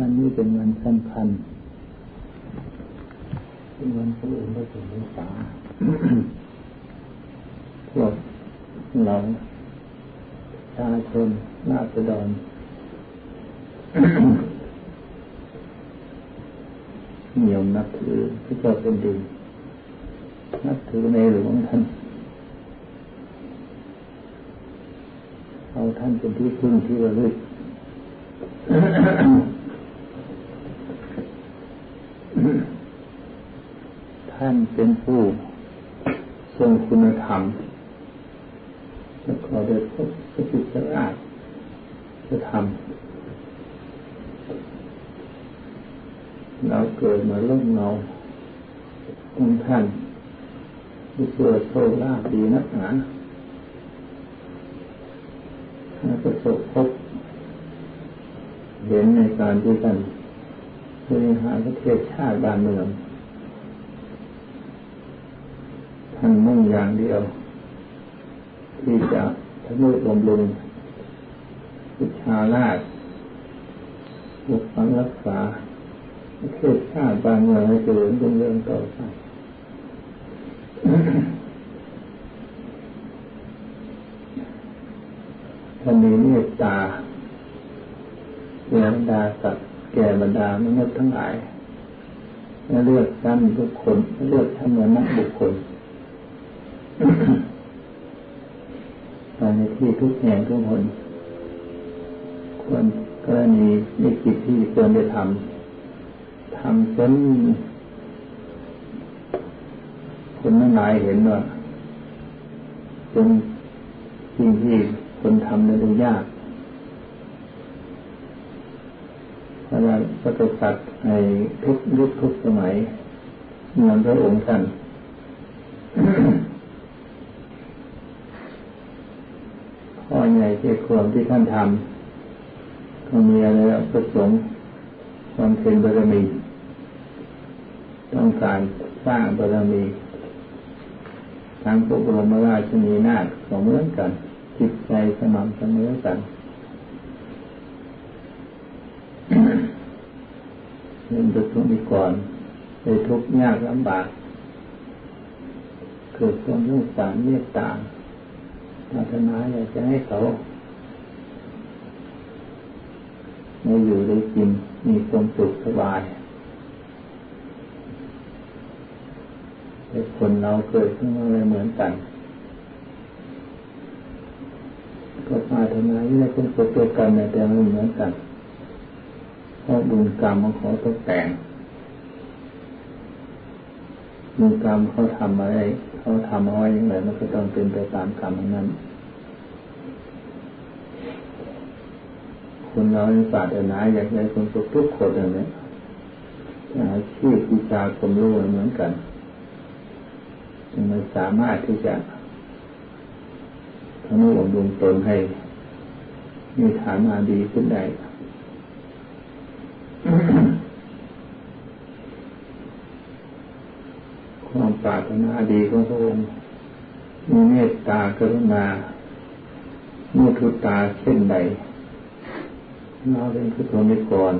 วันนี้เป็นวันสำคัญเป็นวันพระองค์พระสมเด็จษาพวกเราชาชนนาษฎรเหนียวนับถือพระเจ้าเป็นดินนับถือในหลวงท่านเอาท่านเป็นที่พึ่งที่ระลึกท่าน เป็นผู้ทรงคุณธรรมแล้วก็ได้พบสติสราชจะทำเราเกิดมาล่มเงาองท่านที่เกิดโชคลาภดีนักหนาประสบพบเห็นในการที่ท่านบริหารประเทศชาติบ้านเมืองท่านมุ่งอย่างเดียว ที่จะทำนุบำรุงวิชาราชปกปักรักษาประเทศชาติบ้านเมืองให้เจริญรุ่งเรืองต่อไปท่านมีเมตตาแก่บรรดาสัตว์แก่บรรดามนุษย์ทั้งหลายและเลือกชั้นบุคคลเลือกชั้นวรรณะบุคคล ในที่ทุกแห่งทุกคนควรกรณีในกิจที่ควรจะทำทำจนคนทั้งหลายเห็นว่าเป็นสิ่งที่คนทำได้ดูยากพระพระกษัตริย์ในทุกยุคทุกสมัยเมือนพระองค์ท่านข้อ ใหญ่เกี่ยวกับที่ท่านทำก็มีอะไรประสงค์ความเป็นบารมี ต้องการสร้างบารมีทั้งพระบรมราชนีนาถก็เหมือนกัน จิตใจสม่ำเสมอกันเรื่องดุทุกข์ก่อนในทุกข์ยากลำบากเกิดความสงสารเมตตา ปรารถนาอยากจะให้เขาได้อยู่ได้กินมีความสุขสบายแต่คนเราเกิดขึ้นมาเลยเหมือนกัน ก็ปรารถนาที่จะเป็นสุขตัวกันแต่ไม่เหมือนกันเพราะบุญกรรมมันขอตกแต่งบุญกรรมเขาทำอะไร เขาทำเอาไว้อย่างไรมันก็ต้องเป็นไปตามกรรมนั้นคนเราในศาสนาอยากได้คนสุขทุกคนเลยอาชีพวิชาความรู้เหมือนกันจึงไม่สามารถที่จะทำให้อบรมตนให้มีฐานะดีขึ้นได้ ความปรารถนาดีของพระองค์มีเมตตากรุณามุทุตาเช่นใดเราเป็นผู้ทนิกร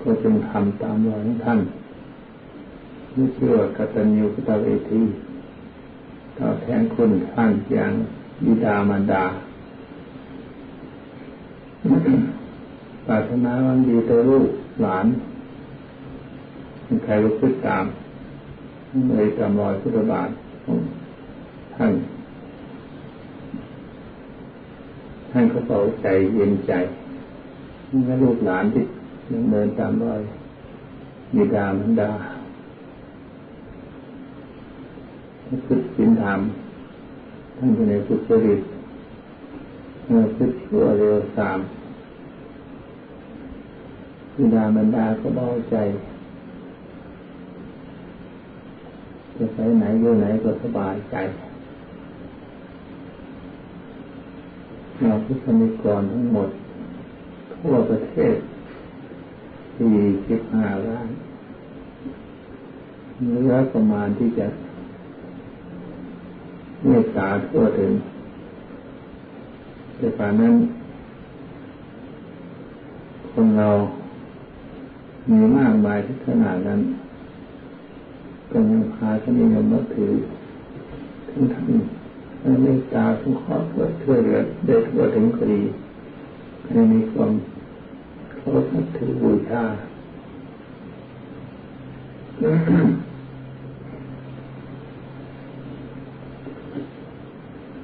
ก็จงทำตามรอยของท่านไม่เชื่อกตัญญูกตเวทีตอบแทนคุณท่านอย่างบิดามารดาปรารถนาวันดีต่อลูกหลานใครรู้สึกตาม เลยจำรอยพุทธบาทของท่าน ท่านก็เบาใจเย็นใจเมื่อลูกหลานที่ยังเดินตามรอยมีดามันดาพุทธสินธรรมท่านอยู่ในพุทธจริตเมื่อพุทธชั่วเร็วสามมีดามันดาก็เบาใจ จะไปไหนอยู่ไหนก็สบายใจเราพุทธนิกรทั้งหมด ทั่วประเทศสี่สิบห้าล้านเหลือประมาณที่จะเมตตาทั่วถึงแต่ป่านนั้น คนเรามีมากมายที่ขนาดนั้น ก็ยังพาท่านนิยมนับถือทั้งท่านเมตตาสงเคราะห์เพื่อช่วยเหลือได้ทั่วถึงคดีให้มีความเคารพนับถือบูชา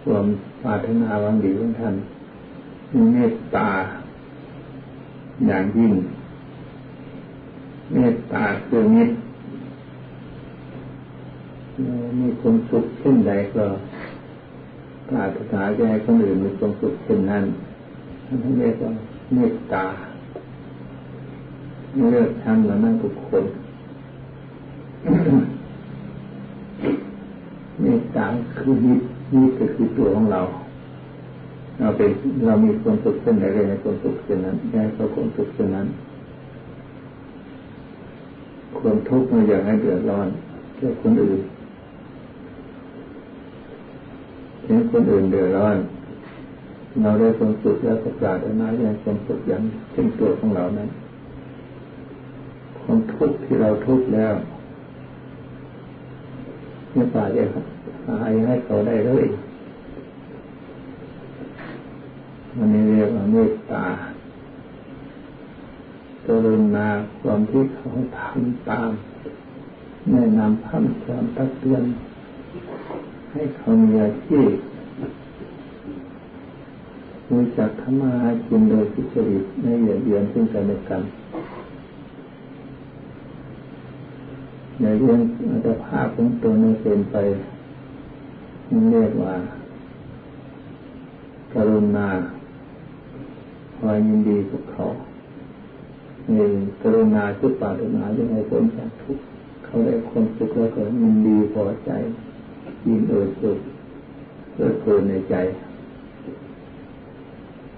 ความปรารถนาหวังดีของท่านมีเมตตา อย่างยิ่ง เมตตาคือมิตร มีความสุขเช่นใดก็ปรารถนาจะให้คนอื่นมีความสุขเช่นนั้นท่นเรียกว่าเมตตาไม่เลือกชั้นและนั่งบุคคลเมตตาคือมิตรนี่ก็คือตัวของเราเราเป็นเรามีความสุขเช่นใดเลยในความสุขเช่นนั้นแค่เขาความสุขเช่นนั้นความทุกข์มาอยากให้เดือดร้อนแก่คนอื่น เห็นคนอื่นเดือดร้อนเราได้ความสุขแล้วก็ปรารถนาอย่างความสุขอย่างเช่นตัวของเรานั้นความทุกข์ที่เราทุกข์แล้วไม่ปราจะหายให้เขาได้เลยมันนี้เรียกว่าเมตตากรุณาความที่เขาทำตามแนะนำพัฒควาตักเตือน ให้เขามีอาชีพรู้จักทำมาหากินโดยสุจริตในเหยียดเยียนซึ่งกันและกันในเรื่องอัตภาพของตัวนั้นเป็นไปนี่เรียกว่า กรุณาคอยยินดีกับเขาในกรุณาคือปรารถนาจะให้ผลจากทุกเขาได้ความสุขแล้วก็ยินดีพอใจ ยินเอิบสุขเพื่อเพลินในใจ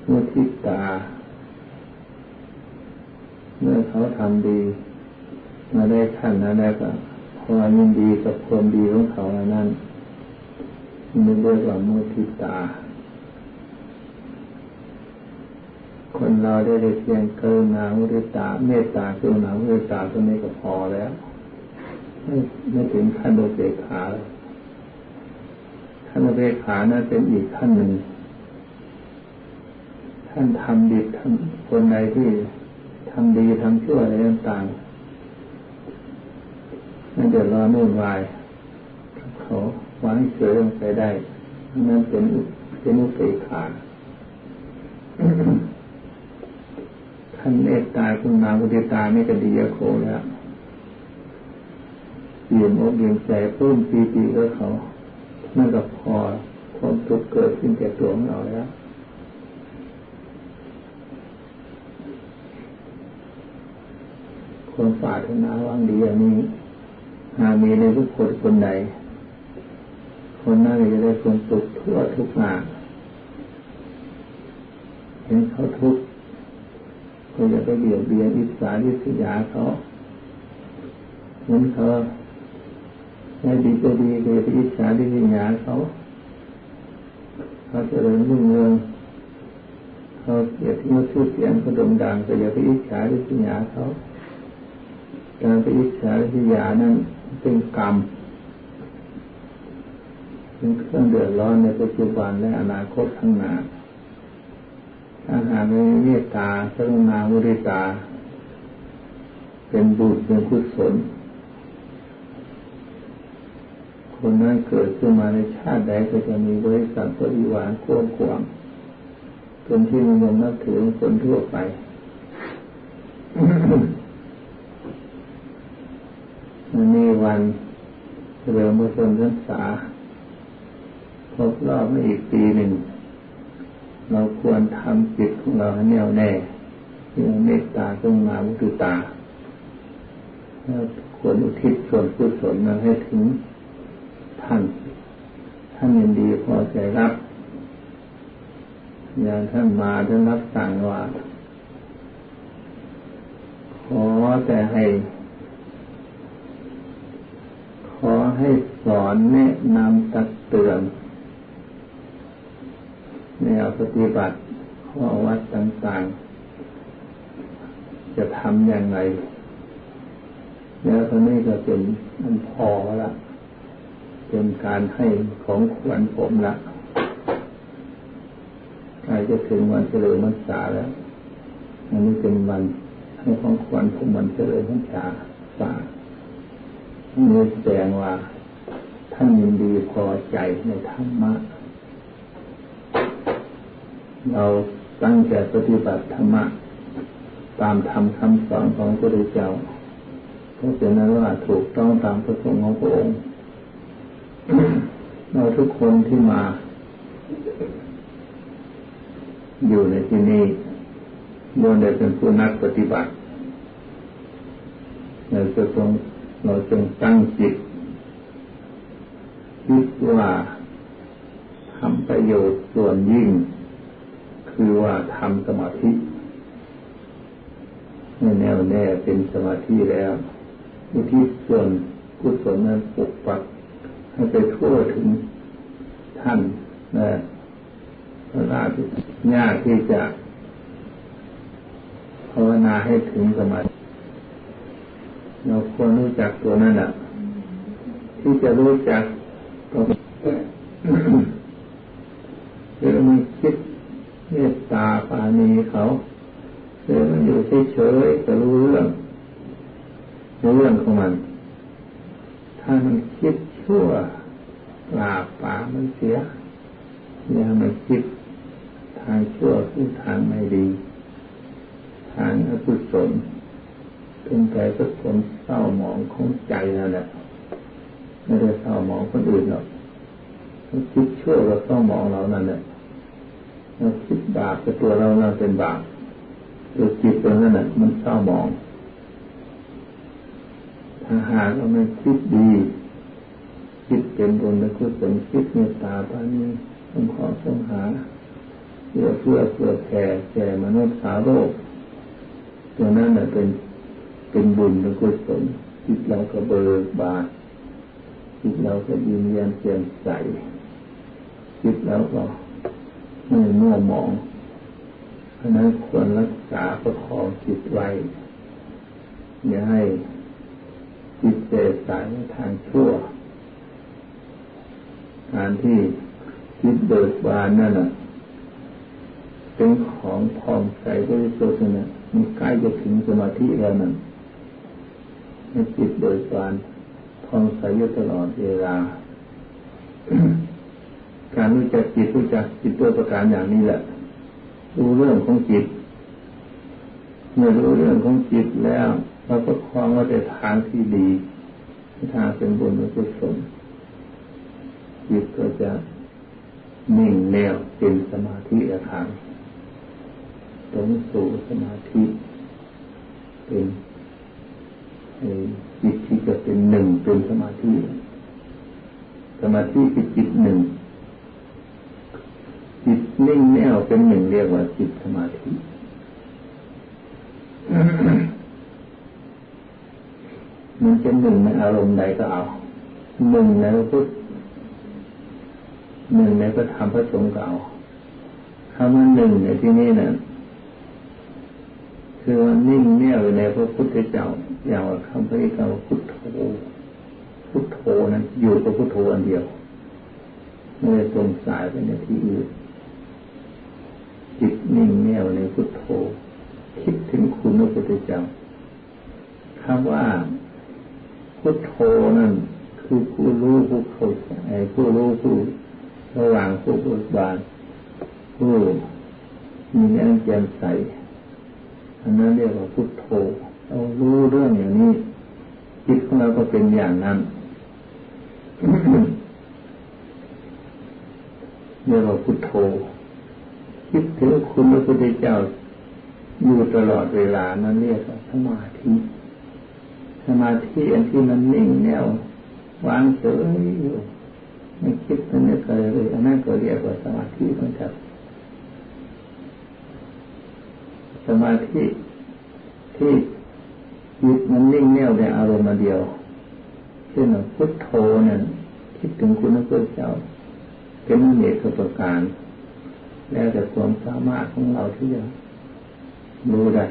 มุทิตา เมื่อเขาทำดี มาได้ขั้นนั้นแล้วก็พอยินดีกับความดีของเขาอันนั้นมันเรียกว่ามุทิตา คนเราได้เพียงกรุณามุทิตา เมตตากรุณามุทิตาตัวนี้ก็พอแล้ว ไม่ไม่ถึงขั้นโดเสกขา ขั้นเบขานั้นเป็นอีกขั้นหนึ่ง ท่านทำดีทำคนใดที่ทำดีทำชั่วอะไรต่างๆนั่นเดือดร้อนวุ่นวายเขาวางเฉยลงไปได้นั่นเป็นเป็นอุเบกขาท่านเมตตาคุณมาคุณตาไม่กระดีโคแล้วเยี่ยมอกเยี่ยมใจปื้มปีติก็เขา นั่นก็พอความทุกข์เกิดขึ้นแก่ตัวของเราแล้วความปรารถนาวังดีอันนี้ หามีในทุกคนคนใด คนนั้นจะได้ความสุขทั่วทุกหนาเห็นเขาทุกข์ก็อย่าไปเบียดเบียนอิจฉาริษยาเขาเหมือนเขา ในดีก็ดีก็อย่าไปอิจฉาริษยาเขาเขาจะเริญรุ่งเรืองเขาเกียรติยศชื่อเสียงก็โด่งดังก็อย่าไปอิจฉาริษยาเขาการไปอิจฉาริษยานั้นเป็นกรรมเป็นเครื่องเดือดร้อนในปัจจุบันและอนาคตข้างหน้าถ้าหากม่เมตตากรุณามุริตา เป็นบุญเป็นกุศล คนนั้นเกิดขึ้นมาในชาติใดก็จะมีบริษัทบริวารควบขวางเป็นที่นิยมนับถือคนทั่วไป มันมีวันเริ่มมาชนรักษาครบรอบไมาอีกปีหนึ่ง เราควรทำจิตของเราให้แน่วแน่เรื่องเมตตาต้องมามุตุตาแล้วควรอุทิศส่วนกุศลนั้นให้ถึง ท่าน ท่านยินดีพอใจรับอย่างท่านมาท่านรับสั่งว่า ขอแต่ให้ ขอให้สอนแนะนำตักเตือนแนวปฏิบัติข้อวัดต่างๆ จะทำอย่างไร แล้วคนนี้ก็เป็นอันพอและ เป็นการให้ของขวัญผมละใกล้จะถึงวันเฉลิมพรรษาแล้วอันนี้เป็นวันให้ของขวัญผมวันเฉลิมพรรษาฝากนี่แสดงว่าท่านยินดีพอใจในธรรมะ เราตั้งใจปฏิบัติธรรมะ ตามธรรมคำสอนของพระพุทธเจ้าเพราะฉะนั้นว่าถูกต้องตามพระสงฆ์ของพระองค์ เราทุกคนที่มา อยู่ในที่นี้ล้วนได้เป็นผู้นักปฏิบัติเราจะต้องเราจงตั้งจิตคิดว่าทำประโยชน์ส่วนยิ่ง คือว่าทำสมาธิแน่วแน่เป็นสมาธิแล้วอุทิศส่วนกุศลนั้นปกปัก ให้ไปทั่วถึงท่านนะเวลาที่ยากที่จะภาวนาให้ถึงสมาธิเราควรรู้จักตัวนั่นแหละที่จะรู้จักก็คือมันคิดเมตตาปานีเขาเือมันอยู่เฉยๆจะรู้เรื่องเรื่องของมัน ถ้ามันคิดชั่วลาป่ามันเสียอย่ามันคิดทางชั่วคือทางไม่ดี ทางอกุศลเป็นใจก็ผลเศร้าหมองของใจนั่นแหละไม่ได้เศร้าหมองคนอื่นหรอกคิดชั่วก็เศร้าหมองเรานั่นแหละเราคิดบาปกับตัวเราเราเป็นบาปตัวจิตตัวนั้นน่ะมันเศร้าหมอง ถ้าหากเราไม่คิดดี คิดเป็นบุญและกุศลคิดเมตตาปานีสงขอสงหาเพื่อเพื่อเพื่อแผ่แก่มนุษย์สาวโลกตัวนั้นเป็นเป็นบุญและกุศลจิตเราก็เบิกบานจิตเราก็ยิ้มแย้มแจ่มใสจิตเราก็ไม่มั่วหมองเพราะนั้นควรรักษาประคองจิตไว้อย่าให้ เสสายในทางชั่ว การที่จิตเบิกบานนั่นแหะเป็นของพองใสบริสุทธิ์นะมันใกล้จะถึงสมาธิแล้วนั่นให้จิตเบิกบานพองใสอยู่ตลอดเวลา การรู้จักจิตรู้จักจิตตัวประการอย่างนี้แหละรู้เรื่องของจิต เมื่อรู้เรื่องของจิตแล้วเราก็คลองว่าจะทางที่ดี ทาเป็นบุญเป็นกุศลจิตก็จะนิ่งแนวเป็นสมาธิอาคารตรงสู่สมาธิเป็นจิตที่จะเป็นหนึ่งเป็นสมาธิ สมาธิคือจิตหนึ่ง จิตนิ่งแน่วเป็นหนึ่งเรียกว่าจิตสมาธิ มันจะหนึ่งในอารมณ์ใดก็เอาหนึ่งในพระพุทธหนึ่งในพระธรรมพระสงฆ์ก็เอาคำว่าหนึ่งในที่นี้นะ่ะคือว่านิ่งแน่วในพระพุทธเจ้าอย่างว่าคำพระเจ้าพุทโธพุทโธนั้นอยู่กับพุทโธอันเดียวไม่ได้ตรงสายไปในที่อื่นจิตนิ่งแน่วในพุทโธคิดถึงคุณพระพุทธเจ้าคำว่า พุทโธนั่นคือผู้รู้ผู้เข้าใจผู้รู้ผู้ระหว่างผู้บุบานผู้มีแรงแจ่มใสอันนั้นเรียกว่าพุทโธเรารู้เรื่องอย่างนี้จิตของเราก็เป็นอย่างนั้นเรียกว่าพุทโธคิดถึงคุณพระพุทธเจ้าอยู่ตลอดเวลานั่นเรียกว่าสมาธิ มาธิอันที่มันนิ่งแน่ววางเฉยอยู่ไม่คิดไม่นึกอะไรเลยอันนั้นก็เรียกว่าสมาธิเหมือนกันสมาธิที่จิตมันนิ่งแน่วในอารมณ์เดียวเช่นพุทโธนั่นคิดถึงคุณพระพุทธเจ้าเป็นเหตุประการ แล้วแต่ความสามารถของเราที่จะรู้ได้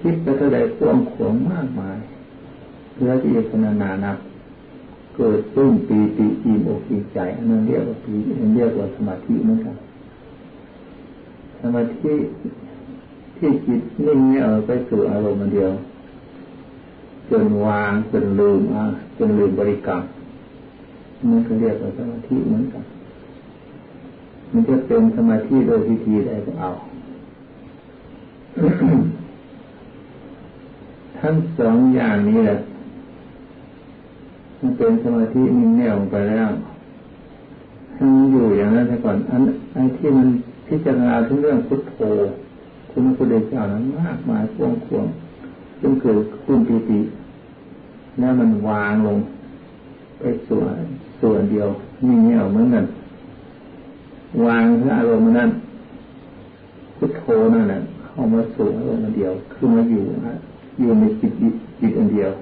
คิดไปเท่าใดความขวงมากมายเพื่อที่จะพนานานับเกิดปลื้มปีติอิ่มอกอิ่มใจอันนั้นเรียกว่าปีอันเรียกว่าสมาธิเหมือนกันสมาธิที่จิตนิ่งเนี่ยไปสู่อารมณ์เดียว จนวางจนลืมอะจนลืมบริกรรมมันก็เรียกว่าสมาธิเหมือนกัน มันจะเป็นสมาธิโดยวิธีใดก็เอา ทั้งสองอย่างนี้แหละมันเป็นสมาธินิ่งแน่วไปแล้วให้มันอยู่อย่างนั้นไปก่อนอันไอ้ที่มันพิจารณาถึงเรื่องพุทโธคุณพระพุทธเจ้านั้นมากมายพวงควงจึงเกิดคุณปีติแล้วมันวางลง ไปส่วนส่วนเดียวนิ่งแน่วเหมือนกันวางอารมณ์นั้นพุทโธนั่นแหละเข้ามาสู่อารมณ์เดียวคือมาอยู่นะ อยู่ในจิตจิตอันเดียว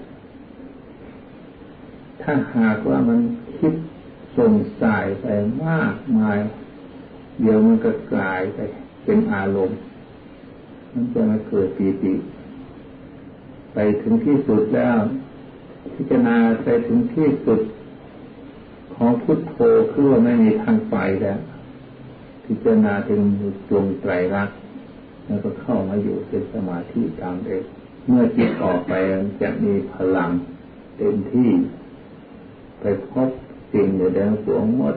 ถ้าหากว่ามันคิดส่งสายไปมากมาย เดี๋ยวมันก็กลายไปเป็นอารมณ์ มันจะมาเกิดปีติ ไปถึงที่สุดแล้ว พิจารณาไปถึงที่สุด ของพุทโธคือว่าไม่มีทางไปแล้วพิจารณาถึงดวงไตรลักษณ์แล้วก็เข้ามาอยู่เป็นสมาธิตามเอง เมื่อจิตออกไปจะมีพลังเต็มที่ ไปพบสิ่งอยู่แดงสวงหมด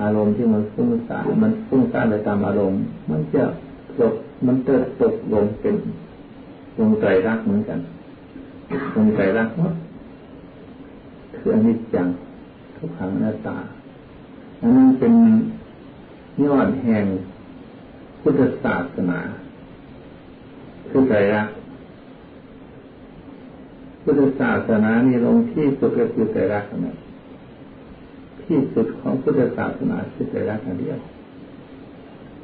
อารมณ์ที่มันฟุ้งซ่านมันฟุ้งซ่านไปตามอารมณ์ มันจะตกมันเติบตกลงเป็นลงใจรักเหมือนกันลงใจรักหมดคืออนิจจังทุกขังหน้าตาอันนั้นเป็นยอดแห่งพุทธศาสนาคือใจรัก พุทธศาสนานี่ลงที่สุดก็คือใจรักนะที่สุดของพุทธศาสนาคือใจรักอันเดียว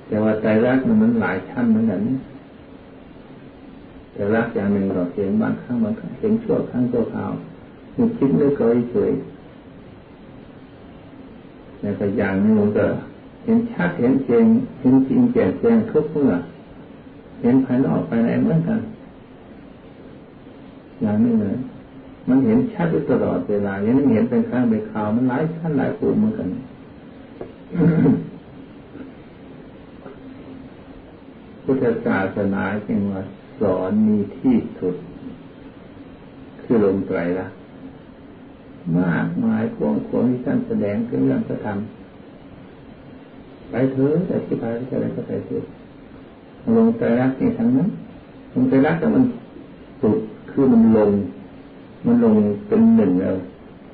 แต่ว่าใจรักมันหลายชั้นเหมือนกันแต่รักอย่างหนึ่งเราเห็นบางครั้งบางครั้งเห็นชั่วครั้งชั่วคราวมันคิดนึกก็เฉยแต่ก็อย่างนึงมันก็เห็นชัดเห็นจริงเห็นจริงแจ่มแจ้งทุกเมื่อ เห็นภายนอกภายในเหมือนกัน อย่างนี้เลยมันเห็นชัดอยู่ตลอดเวลาอย่างนี้เห็นเป็นครั้งเป็นคราวมันหลายชั้นหลายภูมิเหมือนกันพุทธศาสนาจึงว่าสอนมีที่สุด คือลงไตรละมากมายพวงพวงที่ท่านแสดงเรื่องพระธรรมไปเถอะแต่ที่ไปก็อะไรก็ไปเถอะลงใจรักนี่ทั้งนั้นลงใจรักแต่มันสุด คือมันลง มันลงเป็นหนึ่งแล้ว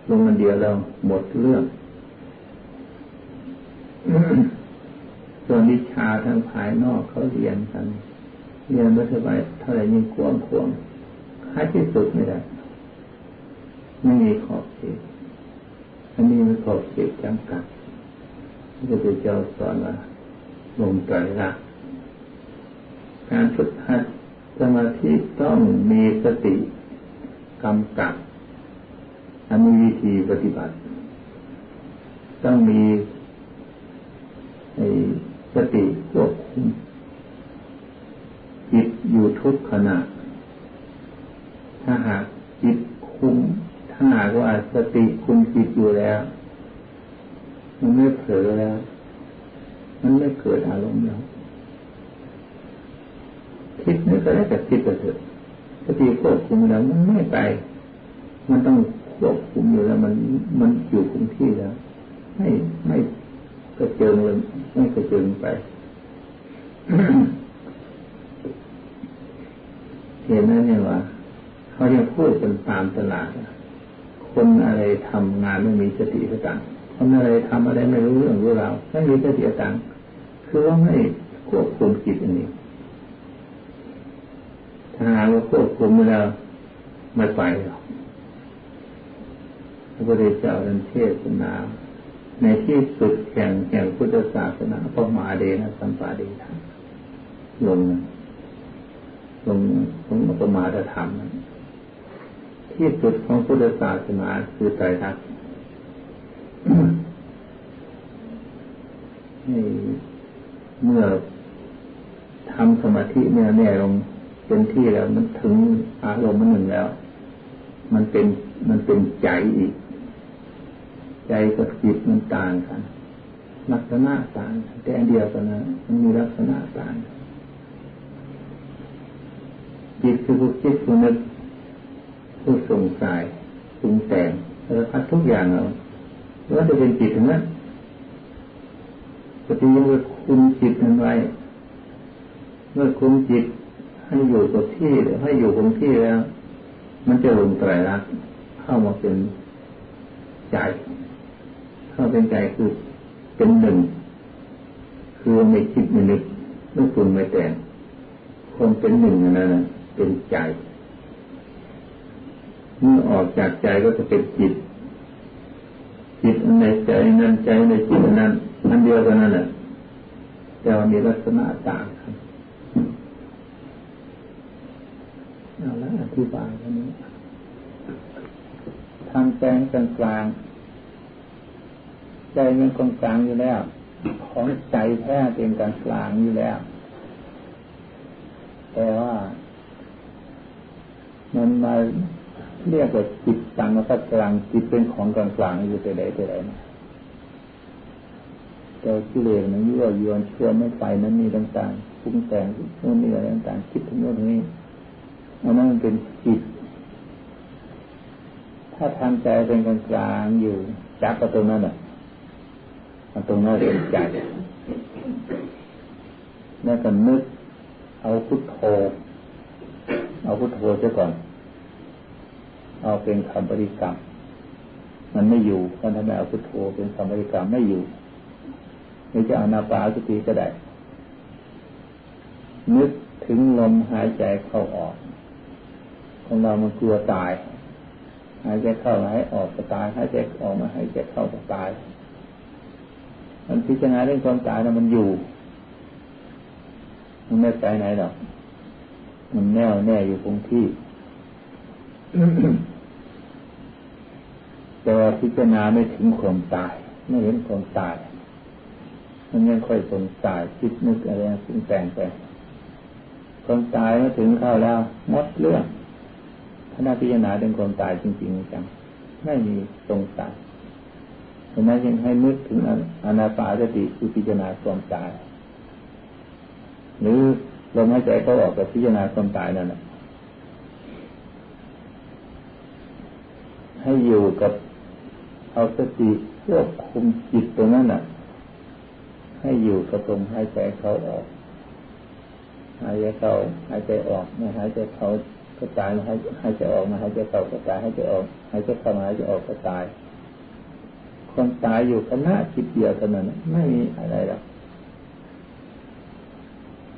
ลงมันเดียวแล้วหมดเรื่องส่วนวิชาทางภายนอกเขาเรียนกันเรียนไม่สบายเท่าไหร่ยิ่งกวงควงท้ายที่สุดไม่ได้ไม่มีขอบเขตอันนี้มันขอบเขตจำกัดพระพุทธเจ้าสอนว่าลงใจรักการฝึกหัด สมาธิต้องมีสติกำกับอันมีวิธีปฏิบัติ ต้องมีสติควบคุมจิตอยู่ทุกขณะ ถ้าหากจิตคุม ถ้าหากว่าสติคุมจิตอยู่แล้ว มันไม่เผลอแล้ว มันไม่เกิดอารมณ์แล้ว คิดนึกอะไรแต่คิดไปเถอะสติควบคุมแล้วมันไม่ไป มันต้องควบคุมอยู่แล้ว มันมันอยู่คงที่แล้วไม่ไม่กระเจิงเลยไม่กระเจิงไปเห็นไหมเนี่ยว่าเขาจะพูดกันตามตลาดคนอะไรทำงานไม่มีสติสตังคนอะไรทำอะไรไม่รู้เรื่องรู้ราวไม่มีสติสตังคือว่าไม่ควบคุมจิตอันนี้ ถ้าหากว่าควบคุมแล้ไม่ไปหรอกพระพุทธเจ้าดันเทศนาในที่สุดแห่งแห่งพุทธศาสนาพระมาเดนะสัมปาเดธรรมลงลงลงประมาทธรรมที่สุดของพุทธศาสนาคือใจรักเมื่อทำสมาธิเนี่ยแน่ลง เป็นที่แล้วมันถึงอารมณ์มันหนึ่งแล้ว มันเป็นมันเป็นใจอีก ใจกับจิตมันต่างกัน ลักษณะต่างแต่อันเดียวกันนะมันมีลักษณะต่างจิตคือผู้คิดผู้นึกผู้สงสัยปรุงแต่งแล้วพัดทุกอย่างเอาว่าจะเป็นจิตทั้งนั้นปฏิยังคุมจิตนั้นไว้เมื่อคุมจิต ให้อยู่กับที่ให้อยู่คงที่แล้ว มันจะลงไตรลักษณ์เข้ามาเป็นใจ เข้าเป็นใจคือเป็นหนึ่ง คือไม่คิดไม่นึกไม่ปรุงไม่แต่งคนเป็นหนึ่งนั่นนะเป็นใจเมื่อออกจากใจก็จะเป็นจิต จิตในใจนั้นใจในจิตนั้นอันเดียวกันนั่นแหละแต่ว่ามีลักษณะต่างกัน เอาละอธิบายตรงนี้ ทางแปลงกลางกลางใจมันกลางกลางอยู่แล้ว ของใจแท้เป็นกลางกลางอยู่แล้ว แต่ว่า มันมาเรียกว่าจิตตังสักกลางจิตเป็นของกลางกลางอยู่แต่ใดแต่ใดนแต่กิเลสมันยั่วยวนเชื่อไม่ไปนั้นมีต่างๆปรุงแต่งโน่นนี่อะไรต่างๆคิดทั้งโน้นนี้ อันนั้นมันเป็นจิต ถ้าทำใจเป็นกลางกลางอยู่จับกับตรงนั้นอะตรงนั้นเป็นใจแล้วก็นึกเอาพุทโธ เอาพุทโธเสียก่อน เอาเป็นคำบริกรรม มันไม่อยู่เพราะถ้าไม่เอาพุทโธเป็นคำบริกรรมไม่อยู่หรือจะอนาปาสติก็ได้ นึกถึงลมหายใจเข้าออก ของเรามันกลัวตาย หายใจเข้าหายออกก็ตาย หายใจออกมาหายใจเข้าก็ตาย มันพิจารณาเรื่องความตายนะมันอยู่ มันไม่ไปไหนหรอก มันแน่วแน่อยู่คงที่ แต่พิจารณาไม่ถึงความตาย ไม่เห็นความตาย มันยังค่อยสงสัยคิดนึกอะไรสิ่งแต่งไปคนตายมาถึงเข้าแล้วหมดเรื่อง ถ้านาพิจารณาเรื่องความตายจริงๆจังไม่มีสงสัยเพราะนั้นยังให้นึกถึงอนาปาสติคือพิจารณาความตาย หรือลมหายใจเขาออกกับพิจารณาความตายนั่นแหละให้อยู่กับเอาสติควบคุมจิตตรงนั้นน่ะ ให้อยู่กับลมหายใจเขาออกหายใจเข้าหายใจออกไม่หายใจเข้า ก็ตายหายหายใจออกมาหายใจเข้าก็ตายหายใจออกหายใจเข้าหายใจออกก็ตายคนตายอยู่คณะจิตเดียวเท่านั้นไม่มีอะไรหรอก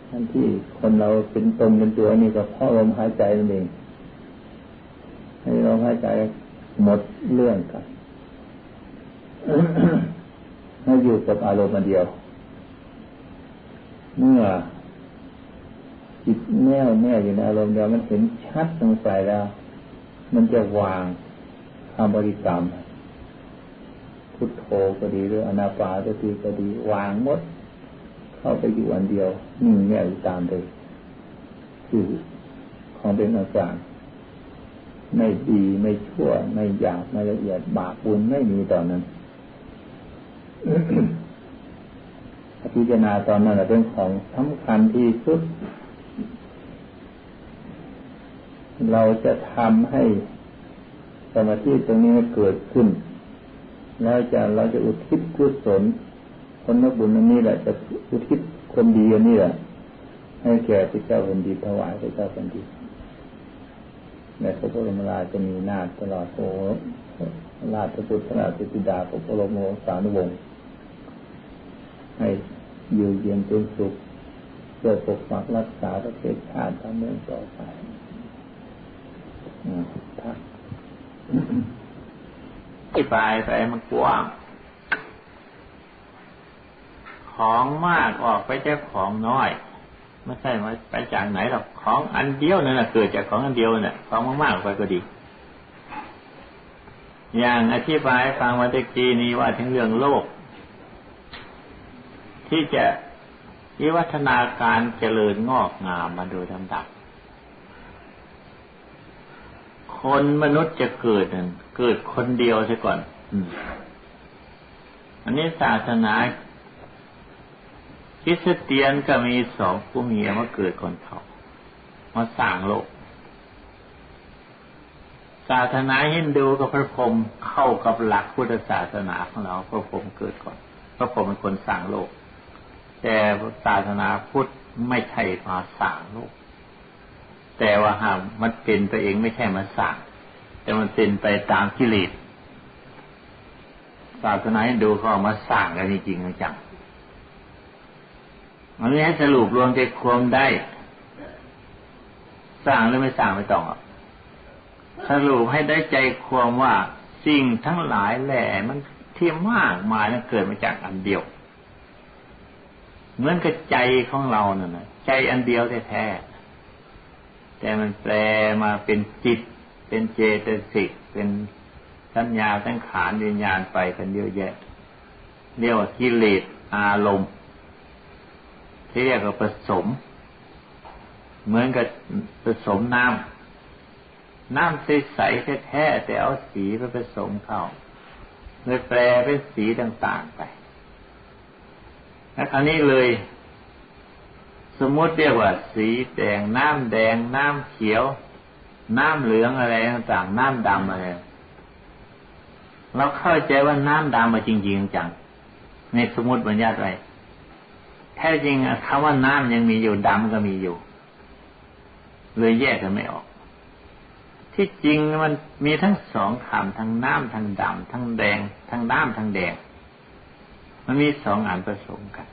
ท่านที่คนเราเป็นตนเป็นตัวนี่ก็เพราะลมหายใจนั่นเองให้ลมหายใจหมดเรื่องกันให้อยู่กับอารมณ์เดียว เมื่อ จิตแน่วแน่อยู่ในอารมณ์เดียวมันเห็นชัดตรงใจแล้ว มันจะวางคำบริกรรมพุทโธก็ดีหรืออนาปาสติก็ดีวางหมด เข้าไปอยู่อันเดียวนิ่งแน่อยู่ตามเลยคือของเป็นอาการไม่ดีไม่ชั่ว ไม่หยาบไม่ละเอียดบาปบุญไม่มีตอนนั้นพิจารณาตอนนั้นเป็นของสำคัญที่สุด เราจะทำให้สมาธิตรงนี้เกิดขึ้น แล้วจะเราจะอุทิศกุศลคนนักบุญนี้แหละจะอุทิศคนดีอันนี้แหละให้แก่พระเจ้าแผ่นดินถวายพระเจ้าแผ่นดินในพระพุทธมราจะมีนาตลอดโอราชพุทธราชธิดาพระบรมโอสานุวงศ์ให้อยู่เย็นเป็นสุขเพื่อปกปักรักษาประเทศชาติทั้งเมืองต่อไป ที่ปลายไปมันกว้าง ของมากออกไปจากของน้อย ไม่ใช่มาไปจากไหนหรอก ของอันเดียวนั่นแหะเกิดจากของอันเดียวเนี่ยของมากๆไปก็ดี อย่างอธิบายฟังวันตะกี้นี้ว่าถึงเรื่องโลก ที่จะวิวัฒนาการเจริญงอกงามมาโดยลำดับ คนมนุษย์จะเกิดเกิดคนเดียวซะก่อนอันนี้ศาสนาคริสเตียนก็มีสองผู้เมียมาเกิดคนเขามาสร้างโลก ศาสนาฮินดูกับพระพรหมเข้ากับหลักพุทธศาสนาของเราพระพรหมเกิดก่อน พระพรหมเป็นคนสร้างโลก แต่ศาสนาพุทธไม่ใช่มาสร้างโลก แต่ว่าหากมันเป็นตัวเองไม่ใช่มาสร้างแต่มันเป็นไปตามกิเลสศาสนาฮินดูเขาเอมาสร้างกันจริงจังมันนี้ให้สรุปรวมใจความได้สร้างหรือไม่สร้างไม่ต้องสรุปให้ได้ใจความว่าสิ่งทั้งหลายแหล่มันที่มากมายนั้นเกิดมาจากอันเดียว เหมือนกับใจของเราเนี่ยนะใจอันเดียวแท้ๆ แต่มันแปลมาเป็นจิต เป็นเจตสิก เป็นสัญญาสังขารวิญญาณไปกันเยอะแยะ เรียกว่ากิเลสอารมณ์ ที่เรียกว่าผสม เหมือนกับผสมน้ำน้ำใสๆแท้ๆแต่เอาสีไปผสมเข้าเลยแปลเป็นสีต่าง ๆไปแล้วคราวนี้เลย สมมติเรียกว่า สีแดงน้ำแดง น้ำเขียว น้ำเหลืองอะไรต่างๆน้ำดำอะไรเราเข้าใจว่าน้ำดำมาจริงๆจังในสมมติบัญญัติไว้แท้จริงคำว่าน้ำยังมีอยู่ดำก็มีอยู่เลยแยกกันไม่ออก ที่จริงมันมีทั้งสองคำทั้งน้ำทั้งดำทั้งแดง ทั้งน้ำทั้งแดง มันมีสองอันผสมกัน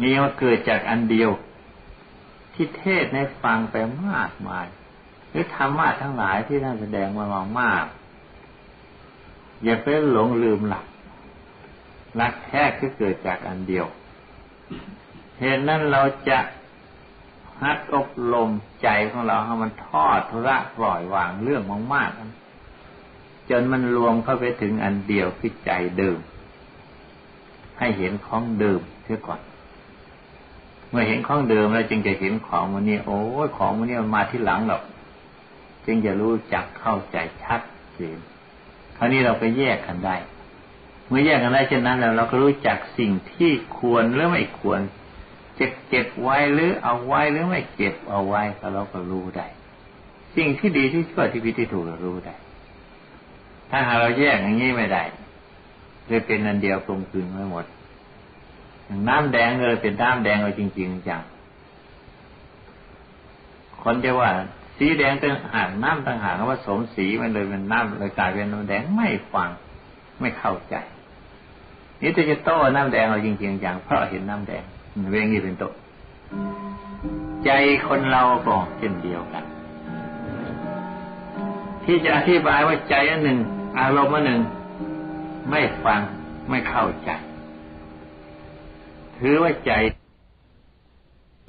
มีว่าเกิดจากอันเดียว ที่เทศในฟังไปมากมาย หรือธรรมะทั้งหลายที่ท่านแสดงมามามาก อย่าไปหลงลืมหลักรักแท้คือเกิดจากอันเดียวเหตุนั้นเราจะฮัดอบรมใจของเราให้มันทอดทุระปล่อยวางเรื่องมากๆจนมันรวมเข้าไปถึงอันเดียวคือใจเดิม ให้เห็นของเดิมเสียก่อน เมื่อเห็นของเดิมแล้วจึงจะเห็นของมันนี้ โอ้ยของมันนี้มันมาที่หลังหรอก จึงจะรู้จักเข้าใจชัดเจนคราวนี้เราไปแยกกันได้ เมื่อแยกกันได้เช่นนั้นแล้ว เราก็รู้จักสิ่งที่ควรหรือไม่ควรจะเก็บไว้หรือเอาไว้หรือไม่เก็บเอาไว้เราก็รู้ได้ สิ่งที่ดีที่ชั่วที่ผิดที่ถูกเรารู้ได้ ถ้าหากเราแยกอย่างนี้ไม่ได้เลยเป็นอันเดียวกลมกลืนไม่หมด น้ำแดงเลยเป็นน้ำแดงเลยจริง ๆจังคนจะว่า สีแดงต่างหากน้ำต่างหากว่าสมสีมันเลยเป็นน้ำเลยกลายเป็นน้ำแดงไม่ฟังไม่เข้าใจนี่จะจะโต้น้ำแดงเราจริงๆจังเพราะเห็นน้ำแดงเวงนี้เป็นโตใจคนเราก็เช่นเดียวกัน ที่จะอธิบายว่าใจอันหนึ่ง อารมณ์อันหนึ่ง ไม่ฟังไม่เข้าใจ ถือว่าใจ